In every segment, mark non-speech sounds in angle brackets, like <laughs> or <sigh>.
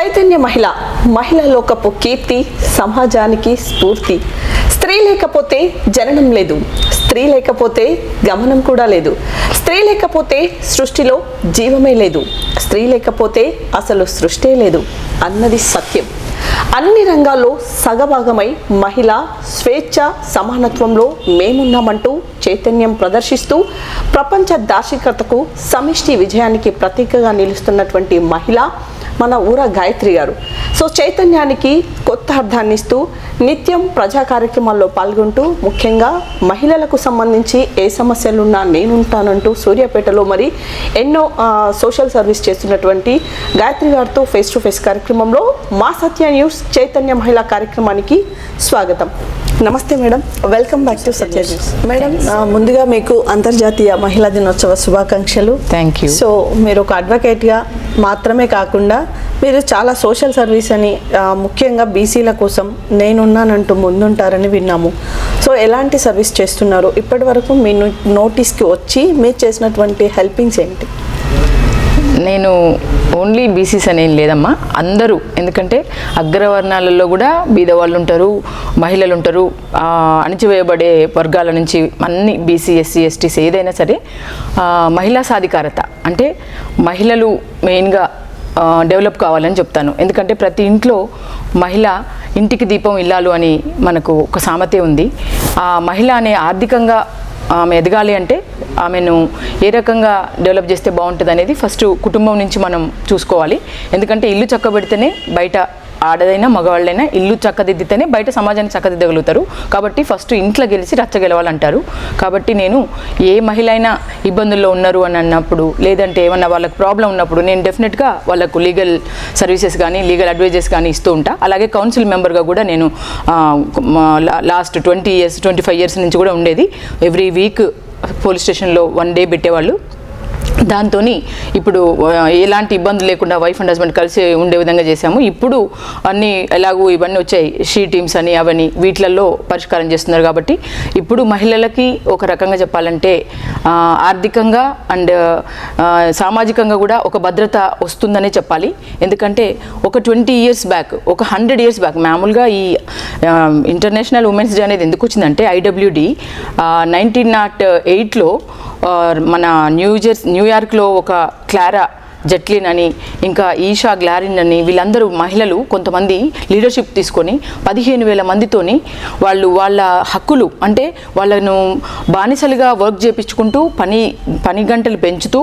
చైతన్య మహిళ మహిళ లోకపు కీర్తి సమాజానికి స్ఫూర్తి. స్త్రీ లేకపోతే జననం లేదు. స్త్రీ లేకపోతే గమనం కూడా లేదు. స్త్రీ లేకపోతే సృష్టిలో జీవమే లేదు. స్త్రీ లేకపోతే అసలు సృష్టే లేదు అన్నది సత్యం. అన్ని రంగాల్లో సగభాగమై మహిళ స్వేచ్ఛ సమానత్వంలో మేమున్నామంటూ చైతన్యం ప్రదర్శిస్తూ ప్రపంచ దార్శికతకు సమిష్టి విజయానికి ప్రతీకగా నిలుస్తున్నటువంటి మహిళ మన ఊర గాయత్రి గారు. సో చైతన్యానికి కొత్త అర్థాన్ని ఇస్తూ నిత్యం ప్రజా కార్యక్రమాల్లో పాల్గొంటూ ముఖ్యంగా మహిళలకు సంబంధించి ఏ సమస్యలున్నా నేనుంటానంటూ సూర్యాపేటలో మరి ఎన్నో సోషల్ సర్వీస్ చేస్తున్నటువంటి గాయత్రి గారితో ఫేస్ టు ఫేస్ కార్యక్రమంలో మా సత్య న్యూస్ చైతన్య మహిళా కార్యక్రమానికి స్వాగతం. నమస్తే madam. Welcome back to Satya news madam ముందుగా మీకు అంతర్జాతీయ మహిళా దినోత్సవ శుభాకాంక్షలు. థ్యాంక్ యూ సో మీరు ఒక అడ్వకేట్గా మాత్రమే కాకుండా మీరు చాలా సోషల్ సర్వీస్ అని ముఖ్యంగా బీసీల కోసం నేనున్నానంటూ ముందుంటారని విన్నాము. సో ఎలాంటి సర్వీస్ చేస్తున్నారు? ఇప్పటి వరకు మీ నోటీస్కి వచ్చి మీరు చేసినటువంటి హెల్పింగ్స్ ఏంటి? నేను ఓన్లీ బీసీస్ అనేం లేదమ్మా. అందరూ ఎందుకంటే అగ్రవర్ణాలలో కూడా బీద వాళ్ళు ఉంటారు మహిళలు ఉంటారు అణిచివేయబడే వర్గాల నుంచి అన్ని బీసీ ఎస్సీ ఎస్టీస్ ఏదైనా సరే మహిళా సాధికారత. అంటే మహిళలు మెయిన్గా డెవలప్ కావాలని చెప్తాను. ఎందుకంటే ప్రతి ఇంట్లో మహిళ ఇంటికి దీపం ఇల్లాలు అని మనకు ఒక సామెత ఉంది. ఆ మహిళ అనే ఆర్థికంగా ఆమె ఎదగాలి అంటే ఆమెను ఏ రకంగా డెవలప్ చేస్తే బాగుంటుంది అనేది ఫస్ట్ కుటుంబం నుంచి మనం చూసుకోవాలి. ఎందుకంటే ఇల్లు చక్కబెడితేనే బయట ఆడదైనా మగవాళ్ళైనా ఇల్లు చక్కదిద్దితేనే బయట సమాజాన్ని చక్కదిద్దగలుగుతారు. కాబట్టి ఫస్ట్ ఇంట్లో గెలిచి రచ్చ గెలవాలంటారు. కాబట్టి నేను ఏ మహిళ అయినా ఇబ్బందుల్లో ఉన్నారు అని అన్నప్పుడు లేదంటే ఏమన్నా వాళ్ళకి ప్రాబ్లం ఉన్నప్పుడు నేను డెఫినెట్గా వాళ్ళకు లీగల్ సర్వీసెస్ కానీ లీగల్ అడ్వైజెస్ కానీ ఇస్తూ ఉంటా. అలాగే కౌన్సిల్ మెంబర్గా కూడా నేను last twenty years twenty five years నుంచి కూడా ఉండేది. ఎవ్రీ వీక్ పోలీస్ స్టేషన్లో వన్ డే పెట్టేవాళ్ళు. దాంతో ఇప్పుడు ఎలాంటి ఇబ్బంది లేకుండా వైఫ్ అండ్ హస్బెండ్ కలిసి ఉండే విధంగా చేశాము. ఇప్పుడు అన్ని ఎలాగూ ఇవన్నీ వచ్చాయి. షీ టీమ్స్ అని అవన్నీ వీటిలలో పరిష్కారం చేస్తున్నారు కాబట్టి ఇప్పుడు మహిళలకి ఒక రకంగా చెప్పాలంటే ఆర్థికంగా అండ్ సామాజికంగా కూడా ఒక భద్రత వస్తుందనే చెప్పాలి. ఎందుకంటే ఒక ట్వంటీ ఇయర్స్ బ్యాక్ ఒక హండ్రెడ్ ఇయర్స్ బ్యాక్ మామూలుగా ఈ ఇంటర్నేషనల్ ఉమెన్స్ డే అనేది ఎందుకు వచ్చిందంటే ఐడబ్ల్యూడి నైన్టీన్ నాట్ ఎయిట్లో మన న్యూ జెర్స్ న్యూయార్క్లో ఒక క్లారా జట్లిన్ అని ఇంకా ఈషా గ్లారిన్ అని వీళ్ళందరూ మహిళలు కొంతమంది లీడర్షిప్ తీసుకొని పదిహేను వేల మందితోని వాళ్ళు వాళ్ళ హక్కులు అంటే వాళ్ళను బానిసలుగా వర్క్ చేపించుకుంటూ పని పని గంటలు పెంచుతూ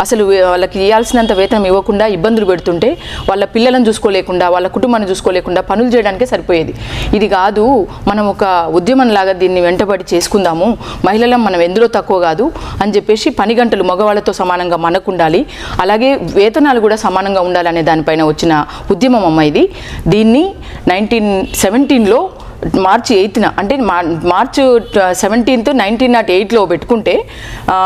అసలు వాళ్ళకి ఇవ్వాల్సినంత వేతనం ఇవ్వకుండా ఇబ్బందులు పెడుతుంటే వాళ్ళ పిల్లలను చూసుకోలేకుండా వాళ్ళ కుటుంబాన్ని చూసుకోలేకుండా పనులు చేయడానికే సరిపోయేది. ఇది కాదు మనం ఒక ఉద్యమం లాగా దీన్ని వెంటబడి చేసుకుందాము మహిళలం మనం ఎందులో తక్కువ కాదు అని చెప్పేసి పని గంటలు మగవాళ్ళతో సమానంగా మనకు ఉండాలి అలాగే వేతనాలు కూడా సమానంగా ఉండాలనే దానిపైన వచ్చిన ఉద్యమం అమ్మ ఇది. దీన్ని నైన్టీన్ సెవెంటీన్లో మార్చి ఎయిత్న అంటే మా- మార్చ్ సెవెంటీన్త్ నైన్టీన్ నాట్ ఎయిట్లో పెట్టుకుంటే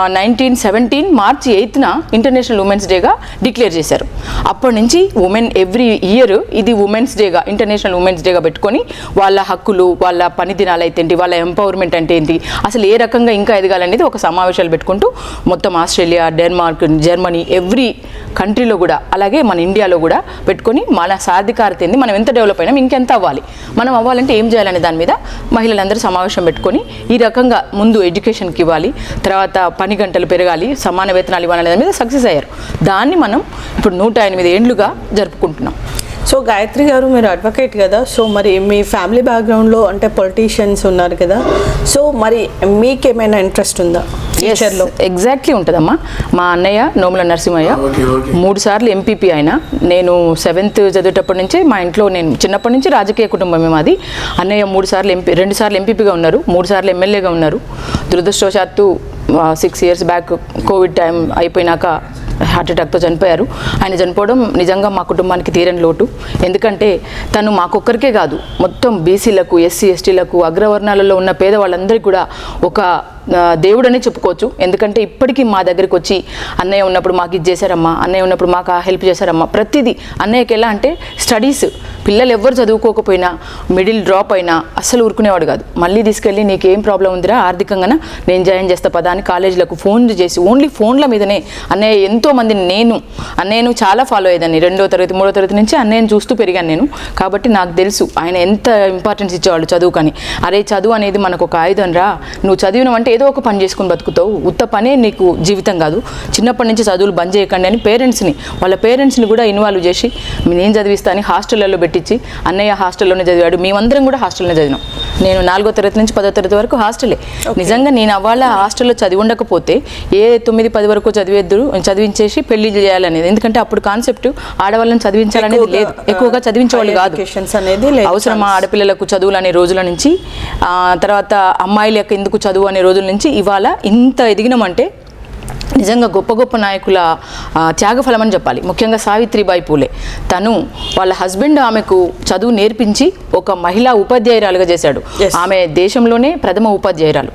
నైన్టీన్ సెవెంటీన్ మార్చి ఎయిత్న ఇంటర్నేషనల్ ఉమెన్స్ డేగా డిక్లేర్ చేశారు. అప్పటి నుంచి ఉమెన్ ఎవ్రీ ఇయర్ ఇది ఉమెన్స్ డేగా ఇంటర్నేషనల్ ఉమెన్స్ డేగా పెట్టుకొని వాళ్ళ హక్కులు వాళ్ళ పని దినాలు అయితే ఏంటి వాళ్ళ ఎంపవర్మెంట్ అంటే ఏంటి అసలు ఏ రకంగా ఇంకా ఎదగాలనేది ఒక సమావేశాలు పెట్టుకుంటూ మొత్తం ఆస్ట్రేలియా డెన్మార్క్ జర్మనీ ఎవ్రీ కంట్రీలో కూడా అలాగే మన ఇండియాలో కూడా పెట్టుకొని మన సాధికారత ఏంది మనం ఎంత డెవలప్ అయినా ఇంకెంత అవ్వాలి. మనం అవ్వాలంటే ఏం చేయాలి? చేయాలనే దాని మీద మహిళలందరూ సమావేశం పెట్టుకొని ఈ రకంగా ముందు ఎడ్యుకేషన్కి ఇవ్వాలి తర్వాత పని గంటలు పెరగాలి సమాన వేతనాలు ఇవ్వాలనే దాని మీద సక్సెస్ అయ్యారు. దాన్ని మనం ఇప్పుడు నూట ఎనిమిది ఏండ్లుగా జరుపుకుంటున్నాం. సో గాయత్రి గారు మీరు అడ్వకేట్ కదా? సో మరి మీ ఫ్యామిలీ బ్యాక్గ్రౌండ్లో అంటే పొలిటీషియన్స్ ఉన్నారు కదా? సో మరి మీకేమైనా ఇంట్రెస్ట్ ఉందా? ఫ్యూచర్లో ఎగ్జాక్ట్లీ ఉంటుందమ్మా. మా అన్నయ్య నోముల నరసింహయ్య మూడు సార్లు ఎంపీపీ ఆయన నేను సెవెంత్ చదివేటప్పటి నుంచే మా ఇంట్లో నేను చిన్నప్పటి నుంచి రాజకీయ కుటుంబమే మాది అన్నయ్య మూడు సార్లు ఎంపీ రెండు సార్లు ఎంపీపీగా ఉన్నారు మూడు సార్లు ఎమ్మెల్యేగా ఉన్నారు. దురదృష్టవశాత్తు six years back covid time అయిపోయినాక హార్ట్ అటాక్తో చనిపోయారు. ఆయన చనిపోవడం నిజంగా మా కుటుంబానికి తీరని లోటు. ఎందుకంటే తను మాకొక్కరికే కాదు మొత్తం బీసీలకు ఎస్సీ ఎస్టీలకు అగ్రవర్ణాలలో ఉన్న పేదవాళ్ళందరికీ కూడా ఒక దేవుడనే చెప్పుకోవచ్చు. ఎందుకంటే ఇప్పటికీ మా దగ్గరికి వచ్చి అన్నయ్య ఉన్నప్పుడు మాకు ఇది చేశారమ్మా అన్నయ్య ఉన్నప్పుడు మాకు ఆ హెల్ప్ చేశారమ్మా. ప్రతిదీ అన్నయ్యకి ఎలా అంటే స్టడీస్ పిల్లలు ఎవ్వరు చదువుకోకపోయినా మిడిల్ డ్రాప్ అయినా అస్సలు ఊరుకునేవాడు కాదు. మళ్ళీ తీసుకెళ్ళి నీకు ఏం ప్రాబ్లం ఉందిరా ఆర్థికంగా నేను జాయిన్ చేస్తా పదా అని కాలేజీలకు ఫోన్ చేసి ఓన్లీ ఫోన్ల మీదనే అన్నయ్య ఎంతో మందిని నేను అన్నయ్యను చాలా ఫాలో అయ్యేదాన్ని. రెండో తరగతి మూడో తరగతి నుంచి అన్నయ్యను చూస్తూ పెరిగాను నేను. కాబట్టి నాకు తెలుసు ఆయన ఎంత ఇంపార్టెన్స్ ఇచ్చేవాళ్ళు చదువుకని. అరే చదువు అనేది మనకు ఒక ఆయుధం రా నువ్వు చదివినవంటే ఏదో ఒక పని చేసుకుని బతుకుతావు. ఉత్త పనే నీకు జీవితం కాదు. చిన్నప్పటి నుంచి చదువులు బంద్ చేయకండి అని పేరెంట్స్ని వాళ్ళ పేరెంట్స్ని కూడా ఇన్వాల్వ్ చేసి నేను చదివిస్తాను హాస్టల్లో పెట్టించి అన్నయ్య హాస్టల్లోనే చదివాడు. మేమందరం కూడా హాస్టల్లోనే చదివినాం. నేను నాలుగో తరగతి నుంచి పదో తరగతి వరకు హాస్టలే. నిజంగా నేను అవాళ హాస్టల్లో చదివి ఉండకపోతే ఏ తొమ్మిది పది వరకు చదివేద్దరు చదివించేసి పెళ్ళి చేయాలనేది. ఎందుకంటే అప్పుడు కాన్సెప్ట్ ఆడవాళ్ళని చదివించాలనేది లేదు. ఎక్కువగా చదివించేవాళ్ళు కాదు. అవసరమా ఆడపిల్లలకు చదువులు అనే రోజుల నుంచి? తర్వాత అమ్మాయిలకు ఎందుకు చదువు అనే రోజుల నుంచి ఇవాళ ఇంత ఎదిగినామంటే నిజంగా గొప్ప గొప్ప నాయకుల త్యాగఫలం అని చెప్పాలి. ముఖ్యంగా సావిత్రిబాయి పూలే. తను వాళ్ళ హస్బెండ్ ఆమెకు చదువు నేర్పించి ఒక మహిళా ఉపాధ్యాయురాలుగా చేశాడు. ఆమె దేశంలోనే ప్రథమ ఉపాధ్యాయురాలు.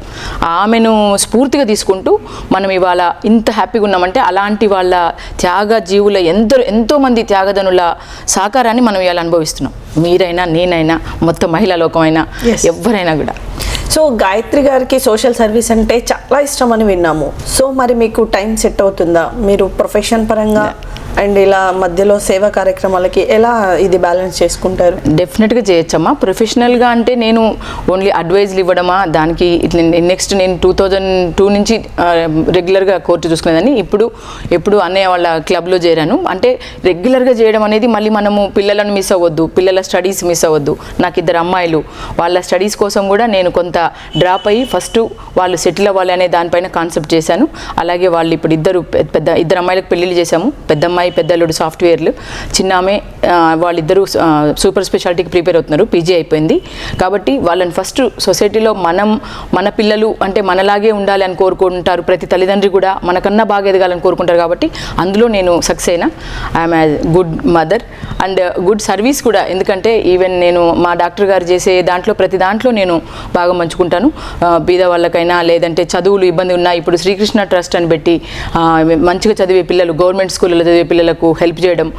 ఆమెను స్ఫూర్తిగా తీసుకుంటూ మనం ఇవాళ ఇంత హ్యాపీగా ఉన్నామంటే అలాంటి వాళ్ళ త్యాగ జీవుల ఎంతో ఎంతో మంది త్యాగదనుల సహకారాన్ని మనం ఇవాళ అనుభవిస్తున్నాం. మీరైనా నేనైనా మొత్తం మహిళా లోకమైనా. ఎవరైనా కూడా. సో గాయత్రి గారికి సోషల్ సర్వీస్ అంటే చాలా ఇష్టం అని విన్నాము. సో మరి మీకు టైం సెట్ అవుతుందా? మీరు ప్రొఫెషన్ పరంగా అండ్ ఇలా మధ్యలో సేవా కార్యక్రమాలకి ఎలా ఇది బ్యాలెన్స్ చేసుకుంటారు? డెఫినెట్గా చేయొచ్చమ్మా. ప్రొఫెషనల్గా అంటే నేను ఓన్లీ అడ్వైజ్లు ఇవ్వడమా? దానికి నెక్స్ట్ నేను టూ థౌజండ్ టూ నుంచి రెగ్యులర్గా కోర్టు చూసుకునేదాన్ని. ఇప్పుడు ఎప్పుడు అన్నయ్య వాళ్ళ క్లబ్లో చేరాను. అంటే రెగ్యులర్గా చేయడం అనేది మళ్ళీ మనము పిల్లలను మిస్ అవ్వద్దు. పిల్లల స్టడీస్ మిస్ అవ్వద్దు. నాకు ఇద్దరు అమ్మాయిలు. వాళ్ళ స్టడీస్ కోసం కూడా నేను కొంత డ్రాప్ అయ్యి ఫస్ట్ వాళ్ళు సెటిల్ అవ్వాలి అనే దానిపైన కాన్సెప్ట్ చేశాను. అలాగే వాళ్ళు ఇప్పుడు ఇద్దరు పెద్ద ఇద్దరు అమ్మాయిలకు పెళ్ళిళ్ళు చేశాము. పెద్ద అమ్మాయి పెద్దల్లుడు సాఫ్ట్వేర్లు. చిన్న ఆమె వాళ్ళిద్దరూ సూపర్ స్పెషాలిటీకి ప్రిపేర్ అవుతున్నారు. పీజీ అయిపోయింది. కాబట్టి వాళ్ళని ఫస్ట్ సొసైటీలో మనం మన పిల్లలు అంటే మనలాగే ఉండాలి అని కోరుకుంటారు. ప్రతి తల్లిదండ్రి కూడా మనకన్నా బాగా ఎదగాలని కోరుకుంటారు కాబట్టి అందులో నేను సక్సెస్ అయినా. I'm good mother and good service కూడా. ఎందుకంటే ఈవెన్ నేను మా డాక్టర్ గారు చేసే దాంట్లో ప్రతి దాంట్లో నేను బాగా మంచుకుంటాను. బీద వాళ్ళకైనా లేదంటే చదువులు ఇబ్బంది ఉన్నా ఇప్పుడు శ్రీకృష్ణ ట్రస్ట్ అని పెట్టి మంచిగా చదివే పిల్లలు గవర్నమెంట్ స్కూళ్ళలో చదివే పిల్లలు పిల్లలకు హెల్ప్ చేయడం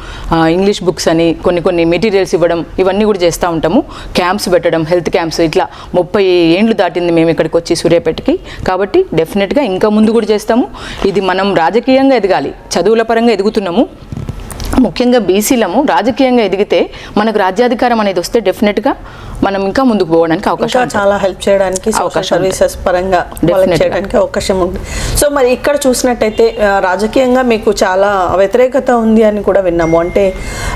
ఇంగ్లీష్ బుక్స్ అని కొన్ని కొన్ని మెటీరియల్స్ ఇవ్వడం ఇవన్నీ కూడా చేస్తూ ఉంటాము. క్యాంప్స్ పెట్టడం హెల్త్ క్యాంప్స్ ఇట్లా ముప్పై ఏండ్లు దాటింది మేము ఇక్కడికి వచ్చి సూర్యాపేటకి. కాబట్టి డెఫినెట్గా ఇంకా ముందు కూడా చేస్తాము. ఇది మనం రాజకీయంగా ఎదగాలి చదువుల పరంగా ఎదుగుతున్నాము. ముఖ్యంగా బీసీలము రాజకీయంగా ఎదిగితే మనకు రాజ్యాధికారం అనేది వస్తే డెఫినెట్గా మనం ఇంకా ముందుకు పోవడానికి అవకాశం. చాలా హెల్ప్ చేయడానికి సర్వీసెస్ పరంగా. చేయడానికి అవకాశం ఉంటుంది సో మరి ఇక్కడ చూసినట్టయితే రాజకీయంగా మీకు చాలా వ్యతిరేకత ఉంది అని కూడా విన్నాము. అంటే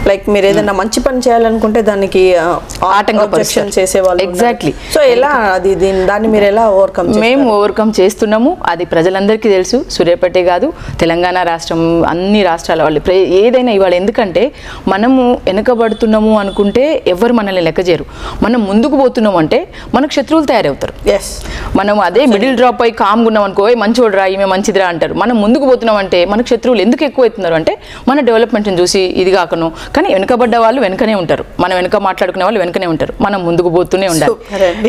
లైక్ మీరు ఏదైనా మంచి పని చేయాలనుకుంటే దానికి ఆటంకపరుస్తారు. చేసేవాళ్ళు Exactly. సో ఎలా అది దీన్ని దాన్ని మీరు ఎలా ఓవర్కమ్ మేము ఓవర్కమ్ చేస్తున్నాము. అది ప్రజలందరికీ తెలుసు. సూర్యాపేటే కాదు తెలంగాణ రాష్ట్రం అన్ని రాష్ట్రాల వాళ్ళు ఏదైనా ఇవాళ ఎందుకంటే మనము వెనుకబడుతున్నాము అనుకుంటే ఎవరు మనల్ని లెక్క చేయరు. మనం ముందుకు పోతున్నాం అంటే మనకు శత్రువులు తయారవుతారు. ఎస్ మనం అదే మిడిల్ డ్రాప్ అయి కామ్గా ఉన్నాం అనుకో "ఏయ్, మంచోడు రా ఈమె మంచిదిరా అంటారు. మనం ముందుకు పోతున్నాం అంటే మనకు శత్రువులు ఎందుకు ఎక్కువ అవుతున్నారు అంటే మన డెవలప్మెంట్ని చూసి ఇది కాకను. కానీ వెనుకబడ్డ వాళ్ళు వెనుకనే ఉంటారు. మనం వెనుక మాట్లాడుకునే వాళ్ళు వెనుకనే ఉంటారు. మనం ముందుకు పోతూనే ఉండాలి.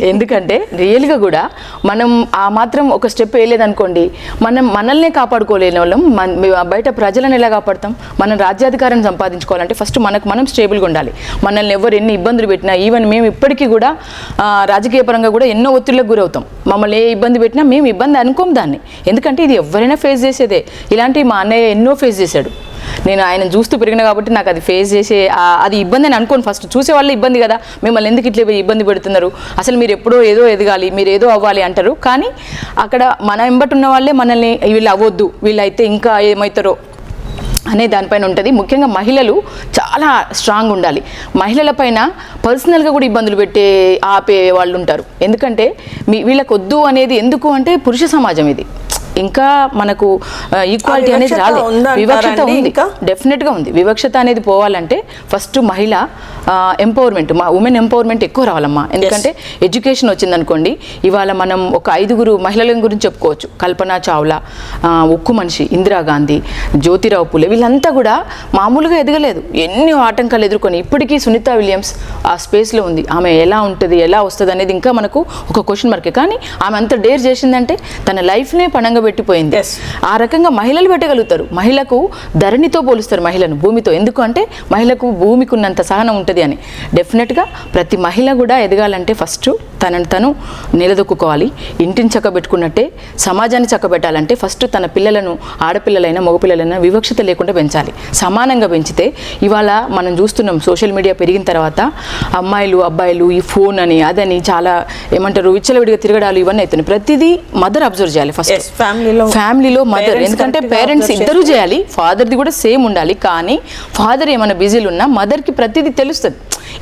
ఎందుకంటే రియల్గా కూడా మనం ఆ మాత్రం ఒక స్టెప్ వేయలేదనుకోండి మనం మనల్నే కాపాడుకోలేని వాళ్ళం. బయట ప్రజలను ఎలా కాపాడతాం? మనం రాజ్యాధికారం సంపాదించుకోవాలంటే ఫస్ట్ మనకు మనం స్టేబుల్గా ఉండాలి. మనల్ని ఎవరు ఎన్ని ఇబ్బందులు పెట్టినా ఈవెన్ మేము ఇప్పటికీ కూడా రాజకీయ పరంగా కూడా ఎన్నో ఒత్తిళ్ళకు గురవుతాం. మమ్మల్ని ఏ ఇబ్బంది పెట్టినా మేము ఇబ్బంది అనుకోం దాన్ని. ఎందుకంటే ఇది ఎవరైనా ఫేస్ చేసేదే. ఇలాంటివి మా అన్నయ్య ఎన్నో ఫేస్ చేశాడు. నేను ఆయన చూస్తూ పెరిగిన కాబట్టి నాకు అది ఫేస్ చేసే అది ఇబ్బంది అని అనుకోను. ఫస్ట్ చూసే వాళ్ళు ఇబ్బంది కదా. మిమ్మల్ని ఎందుకు ఇట్లా ఇబ్బంది పెడుతున్నారు? అసలు మీరు ఎప్పుడో ఏదో ఎదగాలి మీరు ఏదో అవ్వాలి అంటారు. కానీ అక్కడ మన వెంబటి ఉన్న వాళ్ళే మనల్ని వీళ్ళు అవ్వద్దు. వీళ్ళైతే ఇంకా ఏమవుతారో అనే దానిపైన ఉంటుంది. ముఖ్యంగా మహిళలు చాలా స్ట్రాంగ్ ఉండాలి. మహిళల పైన పర్సనల్గా కూడా ఇబ్బందులు పెట్టే ఆపే వాళ్ళు ఉంటారు. ఎందుకంటే మీ వీళ్ళకొద్దు అనేది ఎందుకు అంటే పురుష సమాజం ఇది. ఇంకా మనకు ఈక్వాలిటీ అనేది రాలేదు వివక్షత ఉంది? డెఫినెట్గా ఉంది. వివక్షత అనేది పోవాలంటే ఫస్ట్ మహిళ ఎంపవర్మెంట్ మా ఉమెన్ ఎంపవర్మెంట్ ఎక్కువ రావాలమ్మా. ఎందుకంటే ఎడ్యుకేషన్ వచ్చిందనుకోండి ఇవాళ మనం ఒక ఐదుగురు మహిళల గురించి చెప్పుకోవచ్చు. కల్పన చావ్లా ఉక్కు మనిషి ఇందిరాగాంధీ జ్యోతిరావు పులే వీళ్ళంతా కూడా మామూలుగా ఎదగలేదు. ఎన్ని ఆటంకాలు ఎదుర్కొని ఇప్పటికీ సునీత విలియమ్స్ ఆ స్పేస్లో ఉంది. ఆమె ఎలా ఉంటుంది ఎలా వస్తుంది అనేది ఇంకా మనకు ఒక క్వశ్చన్ మార్కే కానీ ఆమె అంత డేర్ చేసిందంటే తన లైఫ్నే పణంగా పెట్టిపోయింది. ఆ రకంగా మహిళలు పెట్టగలుగుతారు. మహిళకు ధరణితో పోలుస్తారు మహిళను భూమితో. ఎందుకు అంటే మహిళకు భూమికి ఉన్నంత సహనం ఉంటుంది అని. డెఫినెట్గా ప్రతి మహిళ కూడా ఎదగాలంటే ఫస్ట్ తనను తను నిలదొక్కుకోవాలి. ఇంటిని చక్కబెట్టుకున్నట్టే సమాజాన్ని చక్కబెట్టాలంటే ఫస్ట్ తన పిల్లలను ఆడపిల్లలైనా మగపిల్లలైనా వివక్షత లేకుండా పెంచాలి. సమానంగా పెంచితే ఇవాళ మనం చూస్తున్నాం సోషల్ మీడియా పెరిగిన తర్వాత అమ్మాయిలు అబ్బాయిలు ఈ ఫోన్ అని అదని చాలా ఏమంటారు విచ్చలవిడిగా తిరగడాలు ఇవన్నీ అవుతున్నాయి. ప్రతిదీ మదర్ అబ్జర్వ్ చేయాలి ఫస్ట్. Yes, family లో ఫ్యామిలీలో మదర్ ఎందుకంటే పేరెంట్స్ ఇద్దరు చేయాలి. ఫాదర్ది కూడా సేమ్ ఉండాలి. కానీ ఫాదర్ ఏమైనా బిజీలు ఉన్నా మదర్కి ప్రతిదీ తెలుస్తుంది.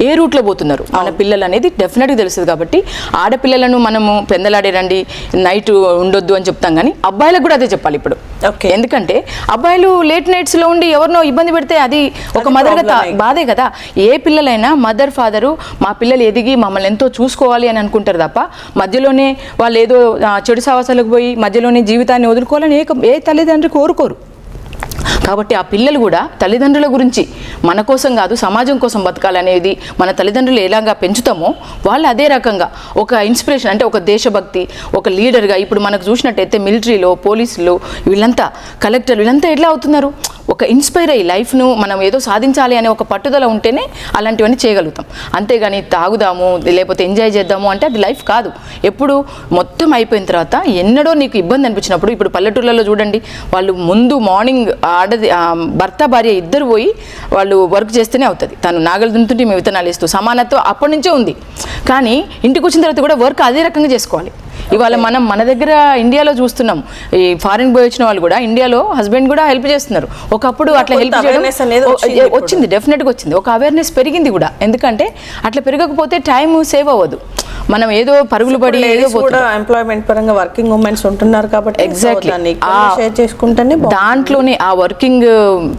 ఏ రూట్లో పోతున్నారు? మన పిల్లలు అనేది డెఫినెట్గా తెలుస్తుంది కాబట్టి ఆడపిల్లలను మనము పెందలాడే రండి నైట్ ఉండొద్దు అని చెప్తాం కానీ అబ్బాయిలకు కూడా అదే చెప్పాలి ఇప్పుడు. Okay. ఎందుకంటే అబ్బాయిలు లేట్ నైట్స్లో ఉండి ఎవరినో ఇబ్బంది పెడితే అది ఒక మదర్గా. బాధే కదా. ఏ పిల్లలైనా మదర్ ఫాదరు మా పిల్లలు ఎదిగి మమ్మల్ని ఎంతో చూసుకోవాలి అని అనుకుంటారు తప్ప మధ్యలోనే వాళ్ళు ఏదో చెడు సావాసాలకు పోయి మధ్యలోనే జీవితాన్ని వదులుకోవాలని ఏ ఏ తల్లిదండ్రి కోరుకోరు. కాబట్టి ఆ పిల్లలు కూడా తల్లిదండ్రుల గురించి మన కోసం కాదు సమాజం కోసం బతకాలనేది మన తల్లిదండ్రులు ఎలాగా పెంచుతామో వాళ్ళు అదే రకంగా ఒక ఇన్స్పిరేషన్ అంటే ఒక దేశభక్తి ఒక లీడర్గా ఇప్పుడు మనకు చూసినట్టయితే మిలిటరీలో పోలీసులు వీళ్ళంతా కలెక్టర్ వీళ్ళంతా ఎట్లా అవుతున్నారు? ఒక ఇన్స్పైర్ అయ్యి లైఫ్ను మనం ఏదో సాధించాలి అనే ఒక పట్టుదల ఉంటేనే అలాంటివన్నీ చేయగలుగుతాం. అంతేగాని తాగుదాము లేకపోతే ఎంజాయ్ చేద్దాము అంటే అది లైఫ్ కాదు. ఎప్పుడు మొత్తం అయిపోయిన తర్వాత ఎన్నడో నీకు ఇబ్బంది అనిపించినప్పుడు ఇప్పుడు పల్లెటూర్లలో చూడండి వాళ్ళు ముందు మార్నింగ్ ఆడది భర్త భార్య ఇద్దరు పోయి వాళ్ళు వర్క్ చేస్తేనే అవుతుంది. తను నాగలు దున్నుతుంటే మేము విత్తనాలు ఇస్తూ సమానత్వం అప్పటి నుంచే ఉంది. కానీ ఇంటికి వచ్చిన తర్వాత కూడా వర్క్ అదే రకంగా చేసుకోవాలి. ఇవాళ మనం మన దగ్గర ఇండియాలో చూస్తున్నాం. ఈ ఫారిన్ పోయి వచ్చిన వాళ్ళు కూడా ఇండియాలో హస్బెండ్ కూడా హెల్ప్ చేస్తున్నారు. ఒకప్పుడు అట్లా హెల్ప్ చేయడం వచ్చింది డెఫినెట్గా వచ్చింది ఒక అవేర్నెస్ పెరిగింది కూడా. ఎందుకంటే అట్లా పెరగకపోతే టైం సేవ్ అవ్వదు. మనం ఏదో పరుగులు పడి ఏదో కూడా. ఎంప్లాయ్మెంట్ పరంగా వర్కింగ్ ఉమెన్స్ ఉంటున్నారు కాబట్టి ఆ- షేర్ చేసుకుంటేనే. దాంట్లోనే ఆ వర్కింగ్